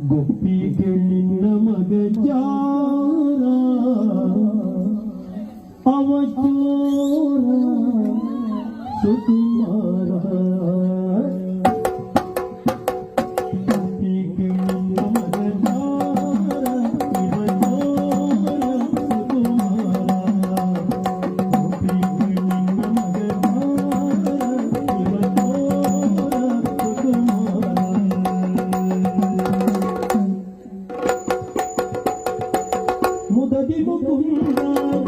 गोपी के निन्न मग जारा अवचोरा सुतु যদি গোকুন্দায়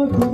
Bakın.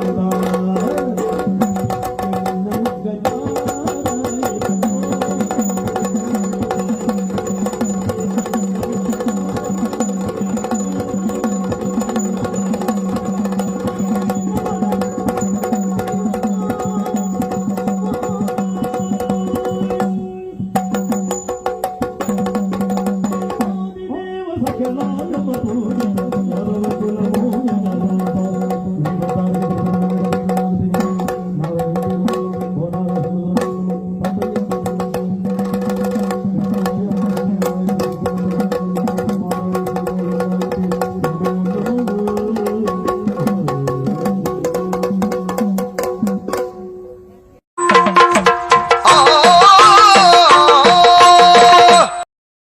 사랑한다.